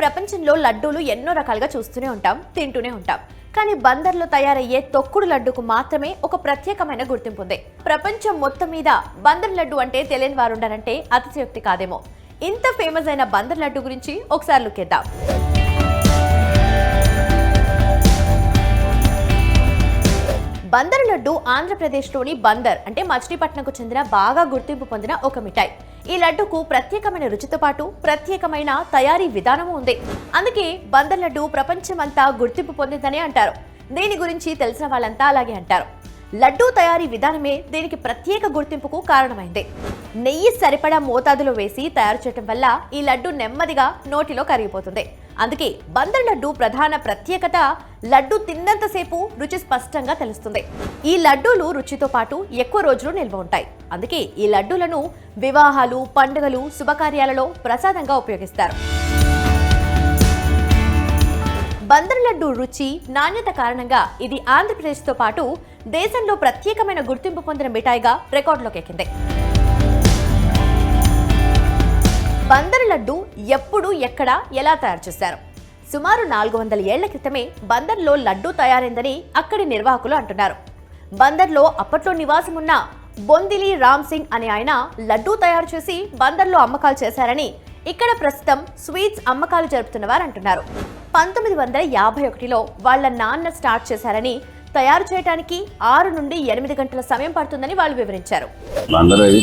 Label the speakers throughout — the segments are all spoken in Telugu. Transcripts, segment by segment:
Speaker 1: ప్రపంచంలో లడ్డూలు ఎన్నో రకాలుగా చూస్తూనే ఉంటాం తింటూనే ఉంటాం. కానీ బందర్లో తయారయ్యే తొక్కుడు లడ్డుకు మాత్రమే ఒక ప్రత్యేకమైన గుర్తింపు ఉంది ప్రపంచం మొత్తం మీద బందర్ లడ్డు అంటే తెలియని వారు ఉండారంటే అతిశయోక్తి కాదేమో. ఇంత ఫేమస్ అయిన బందర్ లడ్డు గురించి ఒకసారి లుక్కేద్దాం బందర్ లడ్డు ఆంధ్రప్రదేశ్లోని బందర్ అంటే మచిలీపట్నంకు చెందిన బాగా గుర్తింపు పొందిన ఒక మిఠాయి. ఈ లడ్డుకు ప్రత్యేకమైన రుచితో పాటు ప్రత్యేకమైన తయారీ విధానము ఉంది. అందుకే బందర్ లడ్డు ప్రపంచమంతా గుర్తింపు పొందిందని అంటారు. దీని గురించి తెలిసిన వాళ్ళంతా అలాగే అంటారు. లడ్డూ తయారీ విధానమే దీనికి ప్రత్యేక గుర్తింపుకు కారణమైంది. నెయ్యి సరిపడా మోతాదులో వేసి తయారు చేయటం వల్ల ఈ లడ్డు నెమ్మదిగా నోటిలో కరిగిపోతుంది. అందుకే బందర్ లడ్డు ప్రధాన ప్రత్యేకత లడ్డు తిన్నంతసేపు రుచి స్పష్టంగా తెలుస్తుంది. ఈ లడ్డూలు రుచితో పాటు ఎక్కువ రోజులు నిల్వ ఉంటాయి. అందుకే ఈ లడ్డూలను వివాహాలు పండుగలు శుభకార్యాలలో ప్రసాదంగా ఉపయోగిస్తారు. బందర్ లడ్డు రుచి నాణ్యత కారణంగా ఇది ఆంధ్రప్రదేశ్తో పాటు దేశంలో ప్రత్యేకమైన గుర్తింపు పొందిన మిఠాయిగా రికార్డులోకి ఎక్కింది బందర్ లడ్డు ఎప్పుడు ఎక్కడ ఎలా తయారు చేశారు? సుమారు నాలుగు వందల ఏళ్ళ క్రితమే బందర్లో లడ్డు తయారైందని అక్కడి నిర్వాహకులు అంటున్నారు. బందర్లో అప్పట్లో నివాసం ఉన్న బొందిలి రామ్ సింగ్ అనే ఆయన లడ్డూ తయారు చేసి బందర్లో అమ్మకాలు చేశారని ఇక్కడ ప్రస్తుతం స్వీట్స్ అమ్మకాలు జరుపుతున్నవారు అంటున్నారు. పంతొమ్మిది వందల యాభై ఒకటిలో వాళ్ళ నాన్న స్టార్ట్ చేశారని తయారు చేయడానికి ఆరు నుండి ఎనిమిది గంటల సమయం పడుతుందని వాళ్ళు వివరించారు.
Speaker 2: అందరూ ఇది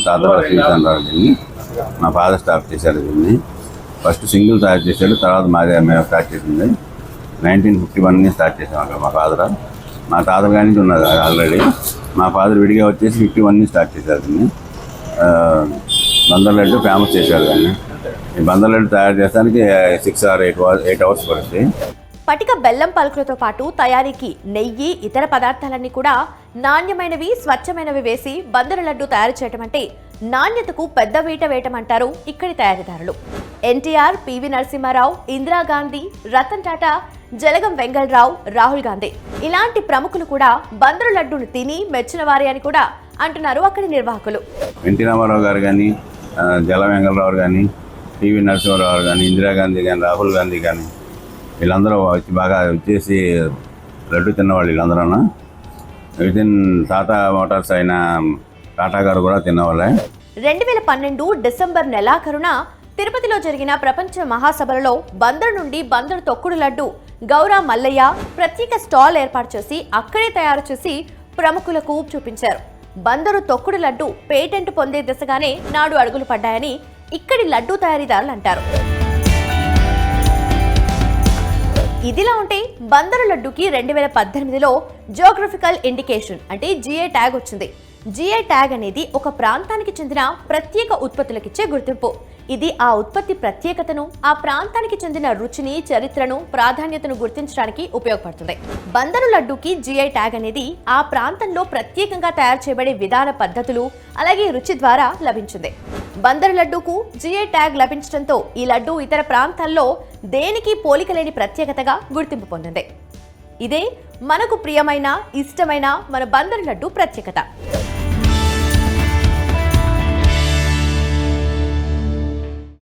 Speaker 2: దీన్ని మా ఫాదర్ స్టార్ట్ చేశారు దీన్ని ఫస్ట్ సింగిల్ తయారు చేశాడు తర్వాత మాదే మేము స్టార్ట్ చేసింది. నైన్టీన్ ఫిఫ్టీ వన్ స్టార్ట్ చేసాం అక్కడ మా ఫాదర్. మా తాతల గారి నుంచి ఉన్నది ఆల్రెడీ. మా ఫాదర్ విడిగా వచ్చేసి ఫిఫ్టీ వన్ స్టార్ట్ చేశారు దీన్ని. ఆ, బందర్ లడ్డు ఫేమస్ చేశారు దాన్ని. ఈ బందర్ లడ్డు తయారు చేస్తానికి six or eight eight hours పడుతుంది
Speaker 1: పటిక బెల్లం పలుకులతో పాటు తయారీకి నెయ్యి ఇతర పదార్థాలన్నీ కూడా నాణ్యమైనవి స్వచ్ఛమైనవి వేసి బందరు లడ్డు తయారు చేయటం అంటే నాణ్యతకు పెద్ద వీట వేయటం అంటారు ఇక్కడి తయారీదారులు. ఎన్టీఆర్ పివి నరసింహారావు ఇందిరాగాంధీ రతన్ టాటా జలగం వెంగళరావు రాహుల్ గాంధీ. ఇలాంటి ప్రముఖులు కూడా బందరు లడ్డును తిని మెచ్చిన వారి అని కూడా అంటున్నారు అక్కడి నిర్వాహకులు.
Speaker 2: ఎన్టీ రామారావు గారు కానీ జల వెంగళరావు కానీ పివి నరసింహారావు కానీ ఇందిరాగాంధీ కానీ రాహుల్ గాంధీ కానీ వీళ్ళందరూ వచ్చి బాగా వచ్చేసి లడ్డు తిన్నవాళ్ళు వీళ్ళందరూ విత్ ఇన్ టాటా మోటార్స్ అయిన టాటా గారు కూడా తిన్నవాళ్ళే.
Speaker 1: రెండు వేల పన్నెండు డిసెంబర్ నెలాఖరున తిరుపతిలో జరిగిన ప్రపంచ మహాసభలలో బందరు నుండి బందరు తొక్కుడు లడ్డు గౌరా మల్లయ్య ప్రత్యేక స్టాల్ ఏర్పాటు చేసి అక్కడే తయారు చేసి ప్రముఖులకు చూపించారు. బందరు తొక్కుడు లడ్డు పేటెంట్ పొందే దిశగానే నాడు అడుగులు పడ్డాయని ఇక్కడి లడ్డు తయారీదారులు అంటారు. ఇదిలా ఉంటే బందరు లడ్డుకి రెండు వేల పద్దెనిమిదిలో జోగ్రఫికల్ ఇండికేషన్ అంటే జిఐ ట్యాగ్ వచ్చింది. జిఐ ట్యాగ్ అనేది ఒక ప్రాంతానికి చెందిన ప్రత్యేక ఉత్పత్తులకిచ్చే గుర్తింపు. ఇది ఆ ఉత్పత్తి ప్రత్యేకతను ఆ ప్రాంతానికి చెందిన రుచిని చరిత్రను ప్రాధాన్యతను గుర్తించడానికి ఉపయోగపడుతుంది. బందరు లడ్డూకి జిఐ ట్యాగ్ అనేది ఆ ప్రాంతంలో ప్రత్యేకంగా తయారు చేయబడే విధాన పద్ధతులు అలాగే రుచి ద్వారా లభించింది. బందరు లడ్డూకు జిఐ ట్యాగ్ లభించడంతో ఈ లడ్డూ ఇతర ప్రాంతాల్లో దేనికి పోలికలేని ప్రత్యేకతగా గుర్తింపు పొందింది. ఇదే మనకు ప్రియమైన ఇష్టమైన మన బందరు లడ్డు ప్రత్యేకత.